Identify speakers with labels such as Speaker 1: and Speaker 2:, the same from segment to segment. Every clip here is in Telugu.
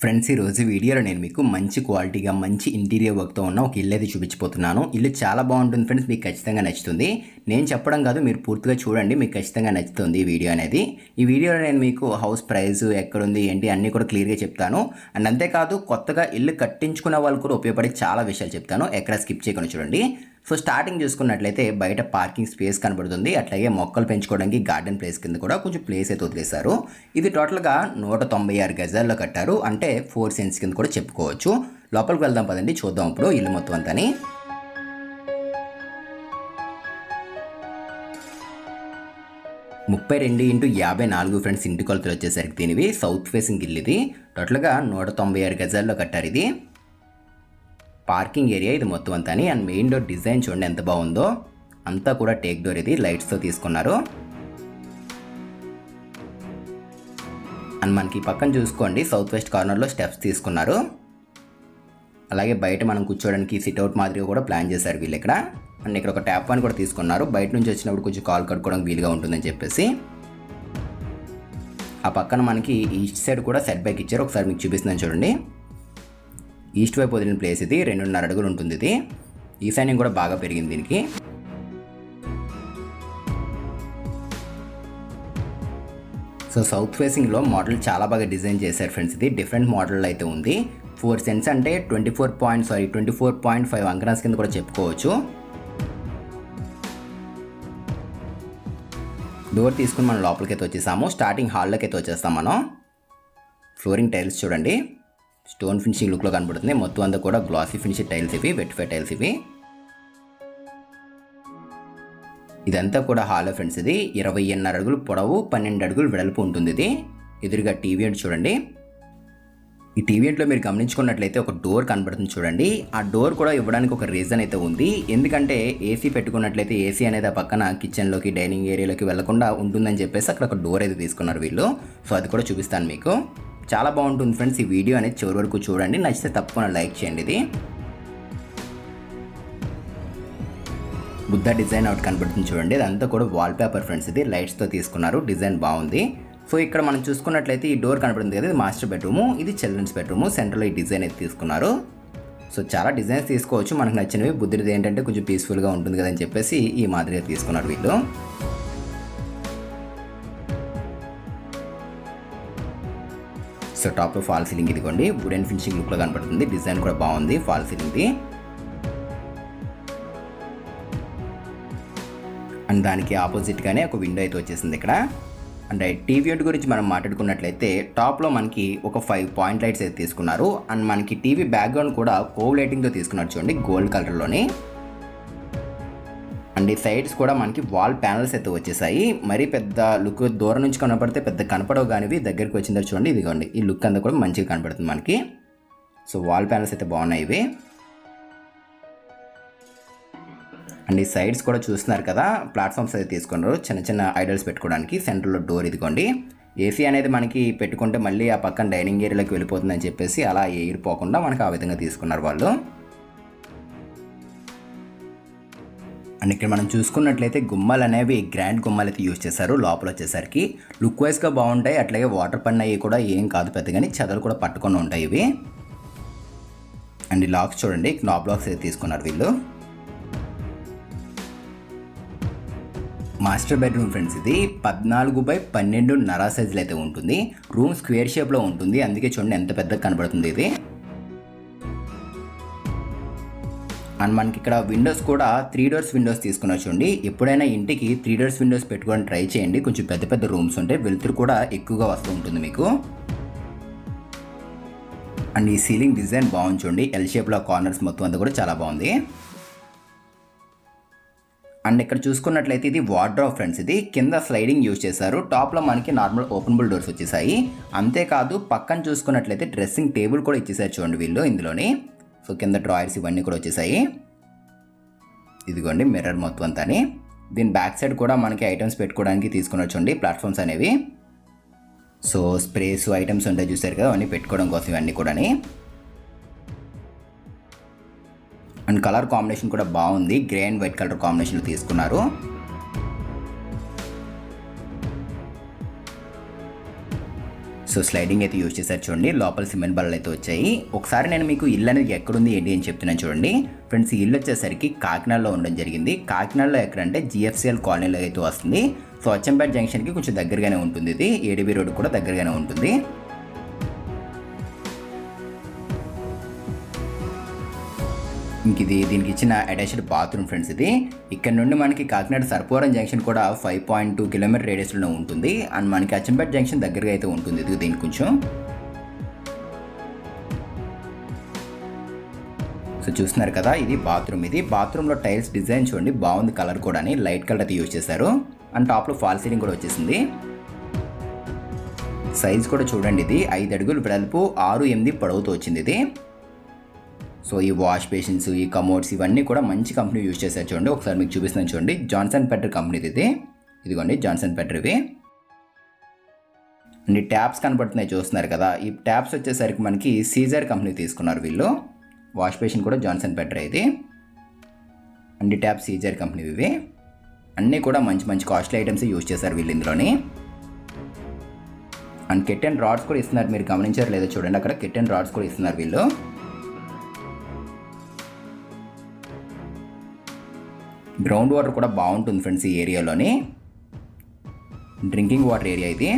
Speaker 1: ఫ్రెండ్స్ ఈరోజు వీడియోలో నేను మీకు మంచి క్వాలిటీగా మంచి ఇంటీరియర్ వర్క్తో ఉన్న ఒక ఇల్లు అయితే చూపించిపోతున్నాను ఇల్లు చాలా బాగుంటుంది ఫ్రెండ్స్ మీకు ఖచ్చితంగా నచ్చుతుంది. నేను చెప్పడం కాదు మీరు పూర్తిగా చూడండి మీకు ఖచ్చితంగా నచ్చుతుంది ఈ వీడియో అనేది. ఈ వీడియోలో నేను మీకు హౌస్ ప్రైస్ ఎక్కడుంది ఏంటి అన్నీ కూడా క్లియర్గా చెప్తాను. అండ్ అంతేకాదు కొత్తగా ఇల్లు కట్టించుకున్న వాళ్ళు కూడా ఉపయోగపడే చాలా విషయాలు చెప్తాను. ఎక్కడ స్కిప్ చేయకుండా చూడండి. సో స్టార్టింగ్ చూసుకున్నట్లయితే బయట పార్కింగ్ స్పేస్ కనబడుతుంది. అట్లాగే మొక్కలు పెంచుకోవడానికి గార్డెన్ ప్లేస్ కింద కూడా కొంచెం ప్లేస్ అయితే వదిలేశారు. ఇది టోటల్గా నూట తొంభై ఆరు గజాల్లో కట్టారు. అంటే ఫోర్ సెన్స్ కింద కూడా చెప్పుకోవచ్చు. లోపలికి వెళ్దాం పదండి చూద్దాం ఇప్పుడు ఇల్లు మొత్తం అంతని. ముప్పై రెండు ఇంటూ యాభై నాలుగు ఫ్రెండ్స్ ఇంటి కొలతలు వచ్చేసరికి దీనివి. సౌత్ ఫేసింగ్ ఇల్లు ఇది. టోటల్గా నూట తొంభై ఆరు గజాల్లో కట్టారు ఇది. పార్కింగ్ ఏరియా ఇది మొత్తం అంతా అండ్ మెయిన్ డోర్ డిజైన్ చూడండి ఎంత బాగుందో. అంతా కూడా టేక్ డోర్ ఇది లైట్స్తో తీసుకున్నారు. అండ్ మనకి పక్కన చూసుకోండి సౌత్ వెస్ట్ కార్నర్లో స్టెప్స్ తీసుకున్నారు. అలాగే బయట మనం కూర్చోవడానికి సిట్అవుట్ మాదిరిగా కూడా ప్లాన్ చేశారు వీళ్ళు ఇక్కడ. అండ్ ఇక్కడ ఒక ట్యాప్ అని కూడా తీసుకున్నారు. బయట నుంచి వచ్చినప్పుడు కొంచెం కాల్ కట్టుకోవడానికి వీలుగా ఉంటుందని చెప్పేసి. ఆ పక్కన మనకి ఈస్ట్ సైడ్ కూడా సెట్ బ్యాక్ ఇచ్చారు. ఒకసారి మీకు చూపిస్తున్నాను చూడండి. ఈస్ట్ వైపు వదిలిన ప్లేస్ ఇది. రెండున్నర అడుగులు ఉంటుంది ఇది. ఈశాన్యం కూడా బాగా పెరిగింది దీనికి. సో సౌత్ ఫేసింగ్లో మోడల్ చాలా బాగా డిజైన్ చేశారు ఫ్రెండ్స్ ఇది. డిఫరెంట్ మోడల్ అయితే ఉంది. ఫోర్ సెన్స్ అంటే twenty four point sorry twenty four point five అంకనాస్ కింద కూడా చెప్పుకోవచ్చు. డోర్ తీసుకుని మనం లోపలికి అయితే వచ్చేసాము. స్టార్టింగ్ హాల్లోకి అయితే వచ్చేస్తాం మనం. ఫ్లోరింగ్ టైల్స్ చూడండి. స్టోన్ ఫినిషింగ్ లుక్లో కనబడుతుంది. మొత్తం అంతా కూడా గ్లాసీ ఫినిషింగ్ టైల్స్ ఇవి వెట్ఫై టైల్స్ ఇవి. ఇదంతా కూడా హాల్ ఫ్రెండ్స్ ఇది. ఇరవై ఎన్నర అడుగులు పొడవు పన్నెండు అడుగులు వెడల్పు ఉంటుంది ఇది. ఎదురుగా టీవీ అంటే చూడండి. ఈ టీవీ ఇంట్లో మీరు గమనించుకున్నట్లయితే ఒక డోర్ కనబడుతుంది చూడండి. ఆ డోర్ కూడా ఇవ్వడానికి ఒక రీజన్ అయితే ఉంది. ఎందుకంటే ఏసీ పెట్టుకున్నట్లయితే ఏసీ అనేది ఆ పక్కన కిచెన్లోకి డైనింగ్ ఏరియాలోకి వెళ్ళకుండా ఉంటుందని చెప్పేసి అక్కడ ఒక డోర్ అయితే తీసుకున్నారు వీళ్ళు. సో అది కూడా చూపిస్తాను మీకు. చాలా బాగుంటుంది ఫ్రెండ్స్ ఈ వీడియో అనేది. చివరి వరకు చూడండి. నచ్చితే తప్పకుండా లైక్ చేయండి ఇది. బుద్ధ డిజైన్ అవుట్ కనబడుతుంది చూడండి. ఇదంతా కూడా వాల్ పేపర్ ఫ్రెండ్స్ ఇది లైట్స్తో తీసుకున్నారు. డిజైన్ బాగుంది. సో ఇక్కడ మనం చూసుకున్నట్లయితే ఈ డోర్ కనబడుతుంది కదా. ఇది మాస్టర్ బెడ్రూము ఇది చిల్డ్రన్స్ బెడ్రూము సెంటర్లో ఈ డిజైన్ అయితే తీసుకున్నారు. సో చాలా డిజైన్స్ తీసుకోవచ్చు. మనకు నచ్చినవి. బుద్ధుడిది ఏంటంటే కొంచెం పీస్ఫుల్గా ఉంటుంది కదని చెప్పేసి ఈ మాదిరిగా తీసుకున్నారు వీళ్ళు. సో టాప్లో ఫాల్ సీలింగ్ ఇదిగోండి. వుడెన్ ఫినిషింగ్ లుక్లో కనపడుతుంది. డిజైన్ కూడా బాగుంది ఫాల్ సీలింగ్ది. అండ్ దానికి ఆపోజిట్గానే ఒక విండో అయితే వచ్చేసింది ఇక్కడ. అండ్ టీవీ యూనిట్ గురించి మనం మాట్లాడుకున్నట్లయితే టాప్లో మనకి ఒక ఫైవ్ పాయింట్ లైట్స్ అయితే తీసుకున్నారు. అండ్ మనకి టీవీ బ్యాక్గ్రౌండ్ కూడా కోవ్ లైటింగ్తో తీసుకున్నారు చూడండి గోల్డ్ కలర్లోనే. అండ్ ఈ సైడ్స్ కూడా మనకి వాల్ ప్యానల్స్ అయితే వచ్చేసాయి. మరీ పెద్ద లుక్ దూరం నుంచి కనపడితే పెద్ద కనపడవు కానివి దగ్గరికి వచ్చిన తర్వాత చూడండి. ఇదిగోండి ఈ లుక్ అంతా కూడా మంచిగా కనపడుతుంది మనకి. సో వాల్ ప్యానల్స్ అయితే బాగున్నాయి ఇవి. అండ్ ఈ సైడ్స్ కూడా చూస్తున్నారు కదా ప్లాట్ఫామ్స్ అయితే తీసుకున్నారు. చిన్న చిన్న ఐడల్స్ పెట్టుకోవడానికి సెంటర్లో డోర్ ఇదిగోండి. ఏసీ అనేది మనకి పెట్టుకుంటే మళ్ళీ ఆ పక్కన డైనింగ్ ఏరియాలోకి వెళ్ళిపోతుందని చెప్పేసి అలా ఎయిర్ పోకుండా మనకు ఆ విధంగా తీసుకున్నారు వాళ్ళు. అండ్ ఇక్కడ మనం చూసుకున్నట్లయితే గుమ్మలు అనేవి గ్రాండ్ గుమ్మలు అయితే యూజ్ చేశారు లోపల వచ్చేసరికి. లుక్ వైజ్గా బాగుంటాయి అట్లాగే వాటర్ పడిన అవి కూడా ఏం కాదు పెద్ద కానీ చెదలు కూడా పట్టుకొని ఉంటాయి ఇవి. అండ్ లాక్స్ చూడండి నాబ్ లాక్స్ అయితే తీసుకున్నారు వీళ్ళు. మాస్టర్ బెడ్రూమ్ ఫ్రెండ్స్ ఇది పద్నాలుగు బై పన్నెండు నరా సైజులు అయితే ఉంటుంది. రూమ్ స్క్వేర్ షేప్లో ఉంటుంది అందుకే చూడండి ఎంత పెద్దగా కనబడుతుంది ఇది. అండ్ మనకి ఇక్కడ విండోస్ కూడా త్రీ డోర్స్ విండోస్ తీసుకుని వచ్చండి ఎప్పుడైనా ఇంటికి త్రీ డోర్స్ విండోస్ పెట్టుకొని ట్రై చేయండి. కొంచెం పెద్ద పెద్ద రూమ్స్ ఉంటే వెలుతురు కూడా ఎక్కువగా వస్తూ ఉంటుంది మీకు. అండ్ ఈ సీలింగ్ డిజైన్ బాగుంది చూడండి. ఎల్ షేప్లో కార్నర్స్ మొత్తం అంతా కూడా చాలా బాగుంది. అండ్ ఇక్కడ చూసుకున్నట్లయితే ఇది వార్డ్రాప్ ఫ్రెండ్స్ ఇది కింద స్లైడింగ్ యూజ్ చేశారు. టాప్లో మనకి నార్మల్ ఓపెనబుల్ డోర్స్ వచ్చేసాయి. అంతేకాదు పక్కన చూసుకున్నట్లయితే డ్రెస్సింగ్ టేబుల్ కూడా ఇచ్చేసారు చూడండి వీళ్ళు ఇందులోని. సో కింద డ్రాయర్స్ ఇవన్నీ కూడా వచ్చేసాయి. ఇదిగోండి మిర్రర్ మొత్తం అంతా దీని బ్యాక్ సైడ్ కూడా మనకి ఐటమ్స్ పెట్టుకోవడానికి తీసుకుని వచ్చండి ప్లాట్ఫామ్స్ అనేవి. సో స్ప్రేస్ ఐటమ్స్ ఉంటాయి చూసారు కదా అవన్నీ పెట్టుకోవడం కోసం ఇవన్నీ కూడా అండ్ కలర్ కాంబినేషన్ కూడా బాగుంది. గ్రే అండ్ వైట్ కలర్ కాంబినేషన్లో తీసుకున్నారు. సో స్లైడింగ్ అయితే యూజ్ చేశారు చూడండి. లోపల సిమెంట్ బల్లలు అయితే వచ్చాయి. ఒకసారి నేను మీకు ఇల్లు అనేది ఎక్కడుంది ఏంటి అని చెప్తున్నాను చూడండి. ఫ్రెండ్స్ ఈ ఇల్లు వచ్చేసరికి కాకినాడలో ఉండడం జరిగింది. కాకినాడలో ఎక్కడంటే జిఎఫ్సిఎల్ కాలనీలో అయితే వస్తుంది. సో అచ్చంపేట జంక్షన్కి కొంచెం దగ్గరగానే ఉంటుంది ఇది. ఏడీబీ రోడ్ కూడా దగ్గరగానే ఉంటుంది. ఇంక ఇది దీనికి ఇచ్చిన అటాచ్డ్ బాత్రూమ్ ఫ్రెండ్స్ ఇది. ఇక్కడ నుండి మనకి కాకినాడ సర్పవరం జంక్షన్ కూడా ఫైవ్ పాయింట్ టూ కిలోమీటర్ రేడియస్లో ఉంటుంది. అండ్ మనకి అచ్చంపేట జంక్షన్ దగ్గరగా అయితే ఉంటుంది. ఇది దీనికి కొంచెం. సో చూస్తున్నారు కదా ఇది బాత్రూమ్ ఇది. బాత్రూంలో టైల్స్ డిజైన్ చూడండి. బాగుంది కలర్ కూడా లైట్ కలర్ అయితే యూజ్ చేశారు. అండ్ టాప్లో ఫాల్ సీలింగ్ కూడా వచ్చేసింది. సైజ్ కూడా చూడండి ఇది. ఐదు అడుగులు వెడల్పు ఆరు ఎనిమిది పొడవుతో వచ్చింది ఇది. సో ఈ వాష్ బేసిన్స్ ఈ కమోడ్స్ ఇవన్నీ కూడా మంచి కంపెనీ యూజ్ చేశారు చూడండి. ఒకసారి మీకు చూపిస్తున్నాను చూడండి. జాన్సన్ పెట్టర్ కంపెనీది ఇది. ఇదిగోండి జాన్సన్ పెట్టర్ ఇవి. అండ్ ఈ ట్యాప్స్ కనబడుతున్నాయి చూస్తున్నారు కదా. ఈ ట్యాప్స్ వచ్చేసరికి మనకి సీజర్ కంపెనీ తీసుకున్నారు వీళ్ళు. వాష్ బేసిన్ కూడా జాన్సన్ పెట్టర్ ఇది. అండ్ ఈ ట్యాప్ సీజర్ కంపెనీ ఇవి. అన్నీ కూడా మంచి మంచి కాస్ట్లీ ఐటమ్స్ యూజ్ చేశారు వీళ్ళు ఇందులోని. అండ్ కిట్ రాడ్స్ కూడా ఇస్తున్నారు. మీరు గమనించారు లేదో చూడండి. అక్కడ కిట్ రాడ్స్ కూడా ఇస్తున్నారు వీళ్ళు. గ్రౌండ్ వాటర్ కూడా బాగుంటుంది ఫ్రెండ్స్ ఈ ఏరియాలోని. డ్రింకింగ్ వాటర్ ఏరియా ఇది.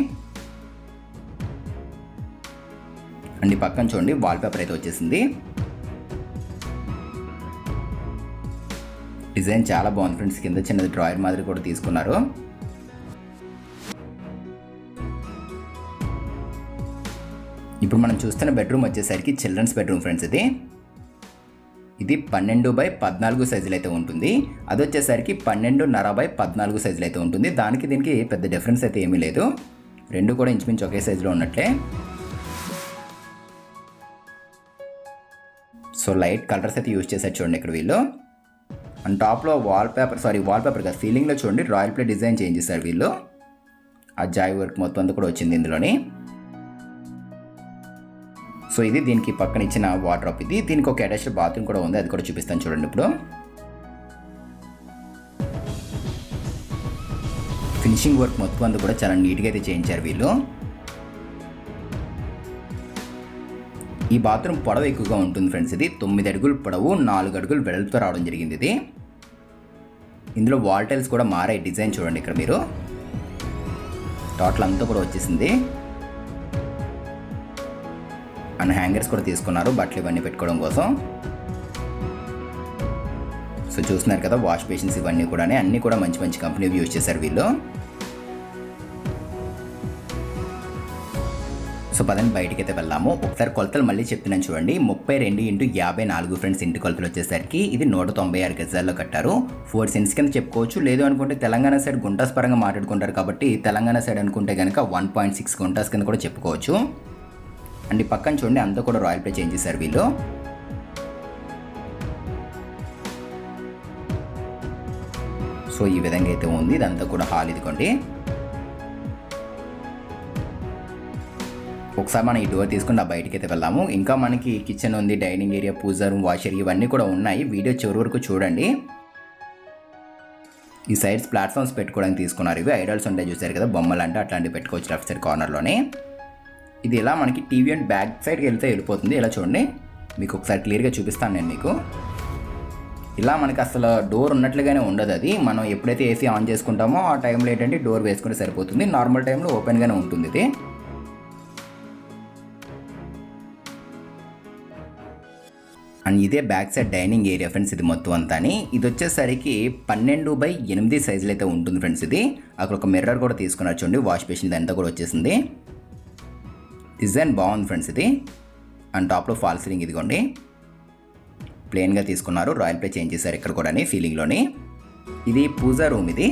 Speaker 1: అండ్ ఈ పక్కన చూడండి వాల్పేపర్ అయితే వచ్చేసింది. డిజైన్ చాలా బాగుంది ఫ్రెండ్స్ కింద చిన్నది డ్రాయర్ మాదిరి కూడా తీసుకున్నారు. ఇప్పుడు మనం చూస్తున్న బెడ్రూమ్ వచ్చేసరికి చిల్డ్రన్స్ బెడ్రూమ్ ఫ్రెండ్స్ ఇది. ఇది పన్నెండు బై పద్నాలుగు సైజులు అయితే ఉంటుంది. అది వచ్చేసరికి పన్నెండున్నర బై పద్నాలుగు సైజులు అయితే ఉంటుంది. దానికి దీనికి పెద్ద డిఫరెన్స్ అయితే ఏమీ లేదు. రెండు కూడా ఇంచుమించు ఒకే సైజులో ఉన్నట్లే. సో లైట్ కలర్స్ అయితే యూజ్ చేశారు చూడండి ఇక్కడ వీళ్ళు. అండ్ టాప్లో wall paper sorry wall paper కాదు సీలింగ్లో చూడండి రాయల్ ప్లే డిజైన్ చేంజ్ చేశారు వీళ్ళు. ఆ జాయ్ వర్క్ మొత్తం అంతా కూడా వచ్చింది ఇందులోని. సో ఇది దీనికి పక్కన ఇచ్చిన వాటర్ ఇది. దీనికి ఒక అటాచ్డ్ బాత్రూమ్ కూడా ఉంది. అది కూడా చూపిస్తాను చూడండి ఇప్పుడు. ఫినిషింగ్ వర్క్ మొత్తం అంతా కూడా చాలా నీట్గా అయితే చేయించారు వీళ్ళు. ఈ బాత్రూమ్ పొడవు ఎక్కువగా ఉంటుంది ఫ్రెండ్స్ ఇది. తొమ్మిది అడుగులు పొడవు నాలుగు అడుగులు వెడల్పుతో రావడం జరిగింది ఇది. ఇందులో వాల్ టైల్స్ కూడా మారాయి. డిజైన్ చూడండి ఇక్కడ మీరు. టోటల్ అంతా కూడా వచ్చేసింది. అండ్ హ్యాంగర్స్ కూడా తీసుకున్నారు బట్టలు ఇవన్నీ పెట్టుకోవడం కోసం. సో చూస్తున్నారు కదా వాష్ బేసిన్స్ ఇవన్నీ కూడా అన్నీ కూడా మంచి మంచి కంపెనీ యూజ్ చేశారు వీళ్ళు. సో పదండి బయటికి అయితే వెళ్ళాము ఒకసారి కొలతలు మళ్ళీ చెప్తున్నాను చూడండి. ముప్పై రెండు ఇంటూ యాభై నాలుగు ఫ్రెండ్స్ ఇంటి కొలతలు వచ్చేసరికి ఇది నూట తొంభై ఆరు గజాల్లో కట్టారు. ఫోర్ సెంట్స్ కింద చెప్పుకోవచ్చు. లేదు అనుకుంటే తెలంగాణ సైడ్ గుంటాస్ పరంగా మాట్లాడుకుంటారు కాబట్టి తెలంగాణ సైడ్ అనుకుంటే కనుక వన్ పాయింట్ సిక్స్ గుంటాస్ కింద కూడా చెప్పుకోవచ్చు. అండ్ ఈ పక్కన చూడండి అంతా కూడా రాయల్ ప్లే చేంజ్ చేశారు వీళ్ళు. సో ఈ విధంగా అయితే ఉంది ఇదంతా కూడా హాల్ ఇదిగోండి. ఒకసారి మనం ఈ డోర్ తీసుకుని ఆ బయటికి అయితే వెళ్దాము. ఇంకా మనకి కిచెన్ ఉంది dining area puja room washer ఇవన్నీ కూడా ఉన్నాయి. వీడియో చివరి వరకు చూడండి. ఈ సైడ్స్ ప్లాట్ఫామ్స్ పెట్టుకోవడానికి తీసుకున్నారు ఇవి. ఐడల్స్ ఉంటాయి చూసారు కదా బొమ్మలు అంటే అట్లాంటివి పెట్టుకోవచ్చు లెఫ్ట్ సైడ్ కార్నర్లోనే ఇది ఇలా మనకి టీవీ అండ్ బ్యాక్ సైడ్కి వెళ్తే వెళ్ళిపోతుంది. ఇలా చూడండి. మీకు ఒకసారి క్లియర్గా చూపిస్తాను నేను మీకు. ఇలా మనకి అసలు డోర్ ఉన్నట్లుగానే ఉండదు అది. మనం ఎప్పుడైతే ఏసీ ఆన్ చేసుకుంటామో ఆ టైంలో ఏంటంటే డోర్ వేసుకుంటే సరిపోతుంది. నార్మల్ టైంలో ఓపెన్గానే ఉంటుంది ఇది. అండ్ ఇదే back side dining area friends ఇది మొత్తం అంతాని. ఇది వచ్చేసరికి పన్నెండు బై ఎనిమిది సైజులు అయితే ఉంటుంది ఫ్రెండ్స్ ఇది. అక్కడ ఒక మిర్రర్ కూడా తీసుకున్నారు చూడండి. వాష్ బేసిన్ ఇదంతా కూడా వచ్చేసింది. డిజైన్ బాగుంది ఫ్రెండ్స్ ఇది. అండ్ టాప్లో ఫాల్ సీలింగ్ ఇదిగోండి. ప్లెయిన్గా తీసుకున్నారు. రాయల్ ప్లే చేంజ్ చేశారు ఇక్కడ కూడా ఫీలింగ్లోని. ఇది పూజా రూమ్ ఇది.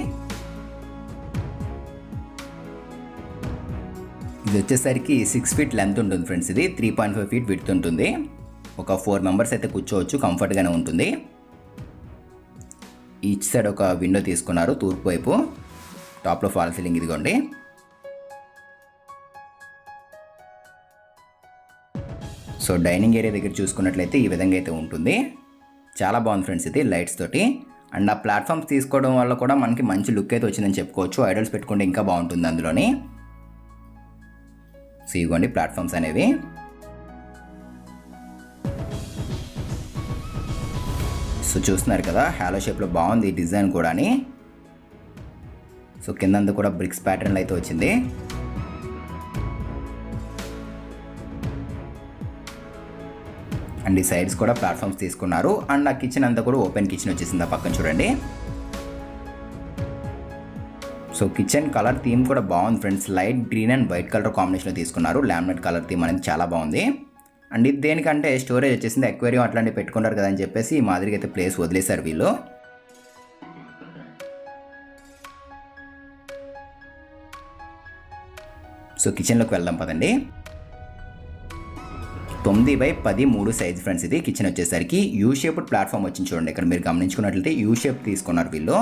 Speaker 1: ఇది వచ్చేసరికి సిక్స్ ఫీట్ లెంత్ ఉంటుంది ఫ్రెండ్స్ ఇది. Three point five feet width ఉంటుంది. ఒక ఫోర్ మెంబర్స్ అయితే కూర్చోవచ్చు కంఫర్ట్గానే ఉంటుంది. ఈచ్ సైడ్ ఒక విండో తీసుకున్నారు తూర్పు వైపు. టాప్లో ఫాల్ సీలింగ్ ఇదిగోండి. సో డైనింగ్ ఏరియా దగ్గర చూసుకున్నట్లయితే ఈ విధంగా అయితే ఉంటుంది. చాలా బాగుంది ఫ్రెండ్స్ ఇది లైట్స్ తోటి. అండ్ ఆ ప్లాట్ఫామ్స్ తీసుకోవడం వల్ల కూడా మనకి మంచి లుక్ అయితే వచ్చిందని చెప్పుకోవచ్చు. ఐడల్స్ పెట్టుకుంటే ఇంకా బాగుంటుంది అందులోని. సో ఇవ్వండి ప్లాట్ఫామ్స్ అనేవి. సో చూస్తున్నారు కదా హ్యాలో షేప్లో బాగుంది ఈ డిజైన్ కూడాని. సో కిందంతా కూడా బ్రిక్స్ ప్యాటర్న్లో అయితే వచ్చింది. అండ్ ఈ సైడ్స్ కూడా ప్లాట్ఫామ్స్ తీసుకున్నారు. అండ్ ఆ కిచెన్ అంతా కూడా ఓపెన్ కిచెన్ వచ్చేసింది ఆ పక్కన చూడండి. సో కిచెన్ కలర్ థీమ్ కూడా బాగుంది friends light green and white colour కాంబినేషన్లో తీసుకున్నారు. లామినేట్ కలర్ థీమ్ అనేది చాలా బాగుంది. అండ్ ఇది దేనికంటే స్టోరేజ్ వచ్చేసింది. ఎక్వేరియం అట్లాంటివి పెట్టుకుంటారు కదా అని చెప్పేసి ఈ మాదిరిగా అయితే ప్లేస్ వదిలేశారు వీళ్ళు. సో కిచెన్లోకి వెళ్దాం పదండి. తొమ్మిది బై పది మూడు సైజ్ ఫ్రెండ్స్ ఇది కిచెన్ వచ్చేసరికి యూ షేప్డ్ ప్లాట్ఫామ్ వచ్చింది చూడండి. ఇక్కడ మీరు గమనించుకున్నట్లయితే యూ షేప్ తీసుకున్నారు వీళ్ళు.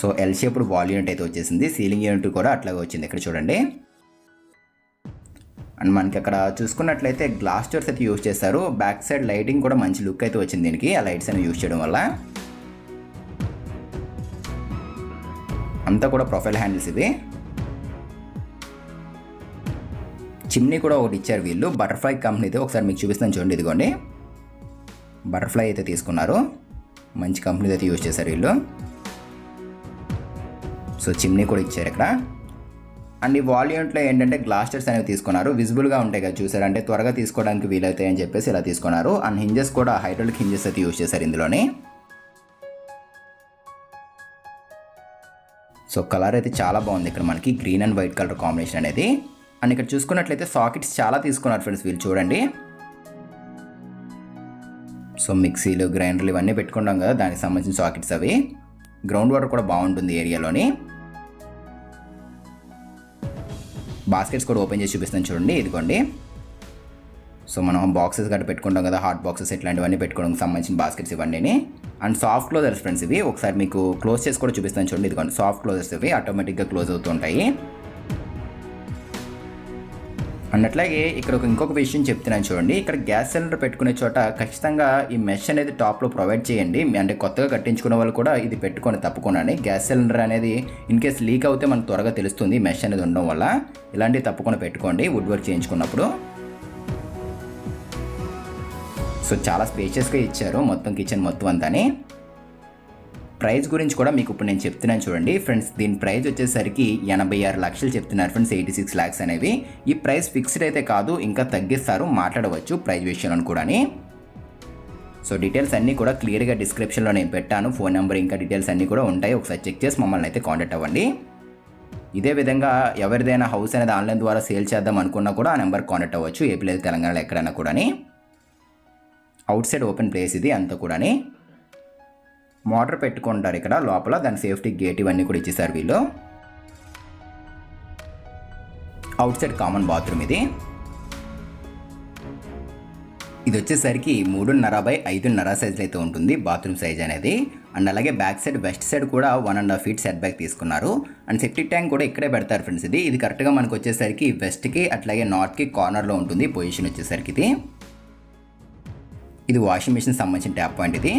Speaker 1: So L shaped wall unit అయితే వచ్చేసింది. సీలింగ్ యూనిట్ కూడా అట్లాగే వచ్చింది ఇక్కడ చూడండి. అండ్ మనకి అక్కడ చూసుకున్నట్లయితే గ్లాస్ డోర్స్ అయితే యూజ్ చేస్తారు బ్యాక్ సైడ్ లైటింగ్ కూడా మంచి లుక్ అయితే వచ్చింది దీనికి. ఆ లైట్స్ అనేవి యూజ్ చేయడం వల్ల. అంతా కూడా ప్రొఫైల్ హ్యాండిల్స్ ఇవి. చిమ్నీ కూడా ఒకటి ఇచ్చారు వీళ్ళు. బటర్ఫ్లై కంపెనీతో ఒకసారి మీకు చూపిస్తాను చూడండి ఇదిగోండి. బటర్ఫ్లై అయితే తీసుకున్నారు. మంచి కంపెనీ అయితే యూజ్ చేశారు వీళ్ళు. సో చిమ్నీ కూడా ఇచ్చారు ఇక్కడ. అండ్ ఈ వాల్యూంట్లో ఏంటంటే గ్లాస్టర్స్ అనేవి తీసుకున్నారు. విజిబుల్గా ఉంటాయి కదా చూసారు? అంటే త్వరగా తీసుకోవడానికి వీలవుతాయి అని చెప్పేసి ఇలా తీసుకున్నారు. అండ్ హింజెస్ కూడా హైడ్రాలిక్ హింజెస్ అయితే యూజ్ చేశారు ఇందులోని. సో కలర్ అయితే చాలా బాగుంది ఇక్కడ మనకి. Green and white colour combination అనేది. అండ్ ఇక్కడ చూసుకున్నట్లయితే సాకెట్స్ చాలా తీసుకున్నారు ఫ్రెండ్స్ వీళ్ళు చూడండి. సో మిక్సీలు గ్రైండర్లు ఇవన్నీ పెట్టుకుంటాం కదా దానికి సంబంధించిన సాకెట్స్ అవి. గ్రౌండ్ వాటర్ కూడా బాగుంటుంది ఏరియాలోని. బాస్కెట్స్ కూడా ఓపెన్ చేసి చూపిస్తాను చూడండి ఇదిగోండి. సో మనం బాక్సెస్ గట్రా పెట్టుకుంటాం కదా హాట్ బాక్సెస్ ఇట్లాంటివన్నీ పెట్టుకోవడానికి సంబంధించిన బాస్కెట్స్ ఇవన్నీ అండ్ సాఫ్ట్ క్లోజర్స్ ఫ్రెండ్స్ ఇవి ఒకసారి మీకు క్లోజ్ చేసి కూడా చూపిస్తాను చూడండి ఇదిగోండి. సాఫ్ట్ క్లోజర్స్ ఇవి ఆటోమేటిక్గా క్లోజ్ అవుతుంటాయి అండ్ అట్లాగే ఇక్కడ ఒక ఇంకొక విషయం చెప్తున్నాను చూడండి. ఇక్కడ గ్యాస్ సిలిండర్ పెట్టుకునే చోట ఖచ్చితంగా ఈ మెష్ అనేది టాప్లో ప్రొవైడ్ చేయండి. అంటే కొత్తగా కట్టించుకునే వాళ్ళు కూడా ఇది పెట్టుకొని తప్పకుండా గ్యాస్ సిలిండర్ అనేది ఇన్ కేస్ లీక్ అవుతే మనకు త్వరగా తెలుస్తుంది మెష్ అనేది ఉండడం వల్ల. ఇలాంటివి తప్పకుండా పెట్టుకోండి వుడ్ వర్క్ చేయించుకున్నప్పుడు. సో చాలా స్పేషియస్గా ఇచ్చారు మొత్తం కిచెన్ మొత్తం అంతాని. ప్రైస్ గురించి కూడా మీకు ఇప్పుడు నేను చెప్తున్నాను చూడండి. ఫ్రెండ్స్ దీని ప్రైస్ వచ్చేసరికి ఎనభై ఆరు లక్షలు చెప్తున్నారు ఫ్రెండ్స్ ఎయిటీ సిక్స్ ల్యాక్స్ అనేవి. ఈ ప్రైస్ ఫిక్స్డ్ అయితే కాదు ఇంకా తగ్గిస్తారు మాట్లాడవచ్చు ప్రైస్ విషయంలో కూడా సో డీటెయిల్స్ అన్నీ కూడా క్లియర్గా డిస్క్రిప్షన్లో నేను పెట్టాను. ఫోన్ నెంబర్ ఇంకా డీటెయిల్స్ అన్నీ కూడా ఉంటాయి. ఒకసారి చెక్ చేసి మమ్మల్ని అయితే కాంటాక్ట్ అవ్వండి. ఇదే విధంగా ఎవరిదైనా హౌస్ అనేది ఆన్లైన్ ద్వారా సేల్ చేద్దాం అనుకున్నా కూడా ఆ నెంబర్ కాంటాక్ట్ అవ్వచ్చు. ఏపీ లేదు తెలంగాణలో ఎక్కడైనా కూడాని. అవుట్ సైడ్ ఓపెన్ ప్లేస్ ఇది అంతా కూడాని. మోటార్ పెట్టుకుంటారు ఇక్కడ లోపల దాని సేఫ్టీ గేట్ ఇవన్నీ కూడా ఇచ్చేసారు వీళ్ళు. అవుట్ సైడ్ కామన్ బాత్రూమ్ ఇది. ఇది వచ్చేసరికి మూడున్నర బై ఐదున్నర సైజులు అయితే ఉంటుంది బాత్రూమ్ సైజ్ అనేది. అండ్ అలాగే బ్యాక్ సైడ్ వెస్ట్ సైడ్ కూడా one and half feet set back తీసుకున్నారు. అండ్ సెప్టిక్ ట్యాంక్ కూడా ఇక్కడే పెడతారు ఫ్రెండ్స్ ఇది. ఇది కరెక్ట్గా మనకు వచ్చేసరికి వెస్ట్కి అట్లాగే నార్త్కి కార్నర్లో ఉంటుంది పొజిషన్ వచ్చేసరికి ఇది. ఇది వాషింగ్ మిషన్ సంబంధించిన ట్యాప్ పాయింట్ ఇది.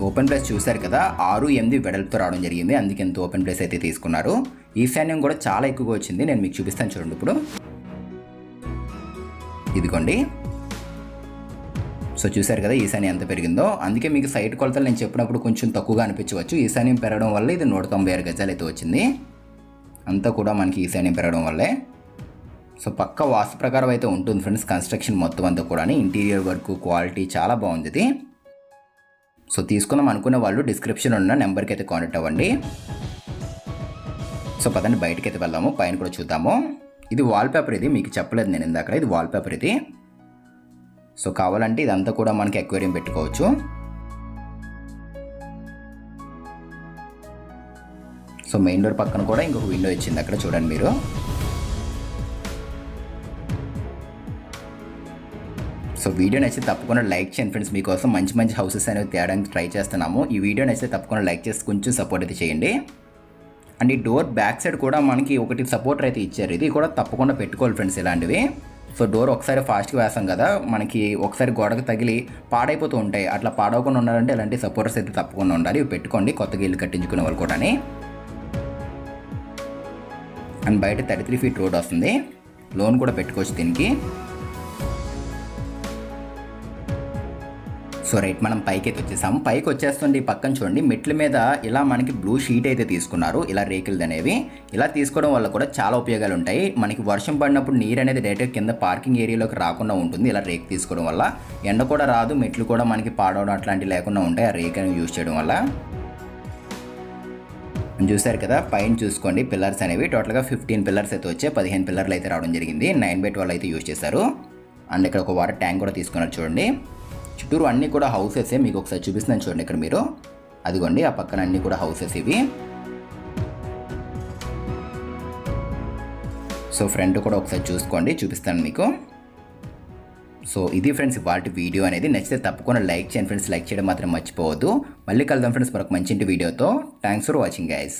Speaker 1: ఓపెన్ ప్లేస్ చూశారు కదా ఆరు ఎనిమిది వెడల్పుతో రావడం జరిగింది. అందుకే ఎంత ఓపెన్ ప్లేస్ అయితే తీసుకున్నారు. ఈశాన్యం కూడా చాలా ఎక్కువగా వచ్చింది. నేను మీకు చూపిస్తాను చూడండి ఇప్పుడు. ఇదిగోండి. సో చూశారు కదా ఈశాన్యం ఎంత పెరిగిందో. అందుకే మీకు సైట్ కొలతలు నేను చెప్పినప్పుడు కొంచెం తక్కువగా అనిపించవచ్చు. ఈశాన్యం పెరగడం వల్ల ఇది నూట తొంభై ఆరు గజాలు అయితే వచ్చింది. అంతా కూడా మనకి ఈశాన్యం పెరగడం వల్లే. సో పక్క వాస్తు ప్రకారం అయితే ఉంటుంది ఫ్రెండ్స్ కన్స్ట్రక్షన్ మొత్తం అంతా కూడా ఇంటీరియర్ వర్క్ క్వాలిటీ చాలా బాగుంది ఇది. సో తీసుకుందాం అనుకునే వాళ్ళు డిస్క్రిప్షన్ ఉన్న నెంబర్కి అయితే కాంటాక్ట్ అవ్వండి. సో పదండి బయటకి అయితే వెళ్దాము. పైన కూడా చూద్దాము. ఇది వాల్పేపర్ ఇది. మీకు చెప్పలేదు నేను ఇందాక ఇది వాల్పేపర్ ఇది. సో కావాలంటే ఇదంతా కూడా మనకి ఎక్వేరియం పెట్టుకోవచ్చు. సో మెయిన్ డోర్ పక్కన కూడా ఇంకొక విండో ఇచ్చింది అక్కడ చూడండి మీరు. సో వీడియో నచ్చితే తప్పకుండా లైక్ చేయండి ఫ్రెండ్స్. మీకోసం మంచి మంచి హౌసెస్ అనేవి తేడానికి ట్రై చేస్తున్నాము. ఈ వీడియో నచ్చితే తప్పకుండా లైక్ చేసి కొంచెం సపోర్ట్ అయితే చేయండి. అండ్ ఈ డోర్ బ్యాక్ సైడ్ కూడా మనకి ఒకటి సపోర్టర్ అయితే ఇచ్చారు. ఇది కూడా తప్పకుండా పెట్టుకోవాలి ఫ్రెండ్స్ ఇలాంటివి. సో డోర్ ఒకసారి ఫాస్ట్గా వేస్తాం కదా మనకి ఒకసారి గోడకు తగిలి పాడైపోతూ ఉంటాయి. అట్లా పాడవకుండా ఉండాలంటే ఇలాంటి సపోర్టర్స్ అయితే తప్పకుండా ఉండాలి. ఇవి పెట్టుకోండి కొత్తగా ఇల్లు కట్టించుకునే వాళ్ళు కూడా అండ్ బయట థర్టీ త్రీ ఫీట్ రోడ్ వస్తుంది. లోన్ కూడా పెట్టుకోవచ్చు దీనికి. సో రైట్ మనం పైకి అయితే వచ్చేసాము. పైకి వచ్చేస్తుంది పక్కన చూడండి. మెట్ల మీద ఇలా మనకి బ్లూ షీట్ అయితే తీసుకున్నారు. ఇలా రేకులది అనేవి. ఇలా తీసుకోవడం వల్ల కూడా చాలా ఉపయోగాలు ఉంటాయి. మనకి వర్షం పడినప్పుడు నీరు అనేది డైరెక్ట్ కింద పార్కింగ్ ఏరియాలోకి రాకుండా ఉంటుంది. ఇలా రేక్ తీసుకోవడం వల్ల. ఎండ కూడా రాదు. మెట్లు కూడా మనకి పాడవడం అట్లాంటివి లేకుండా ఉంటాయి ఆ రేక్ అనేవి యూజ్ చేయడం వల్ల. చూసారు కదా? పైన చూసుకోండి. పిల్లర్స్ అనేవి. టోటల్గా ఫిఫ్టీన్ పిల్లర్స్ అయితే వచ్చాయి. పదిహేను పిల్లర్లు అయితే రావడం జరిగింది. నైన్ బై ట్వెల్వ్ అయితే యూజ్ చేశారు. అండ్ ఇక్కడ ఒక వాటర్ ట్యాంక్ కూడా తీసుకున్నారు చూడండి. చుట్టూరు అన్నీ కూడా హౌసెస్ మీకు ఒకసారి చూపిస్తున్నాను చూడండి ఇక్కడ మీరు. అదిగోండి ఆ పక్కన అన్నీ కూడా హౌసెస్ ఇవి. సో ఫ్రంట్ కూడా ఒకసారి చూసుకోండి చూపిస్తాను మీకు. సో ఇది ఫ్రెండ్స్ వాటి వీడియో అనేది. నచ్చితే తప్పకుండా లైక్ చేయండి ఫ్రెండ్స్. లైక్ చేయడం మాత్రం మర్చిపోవద్దు. మళ్ళీ కలుద్దాం ఫ్రెండ్స్ మరొక మంచి వీడియోతో. Thanks for watching guys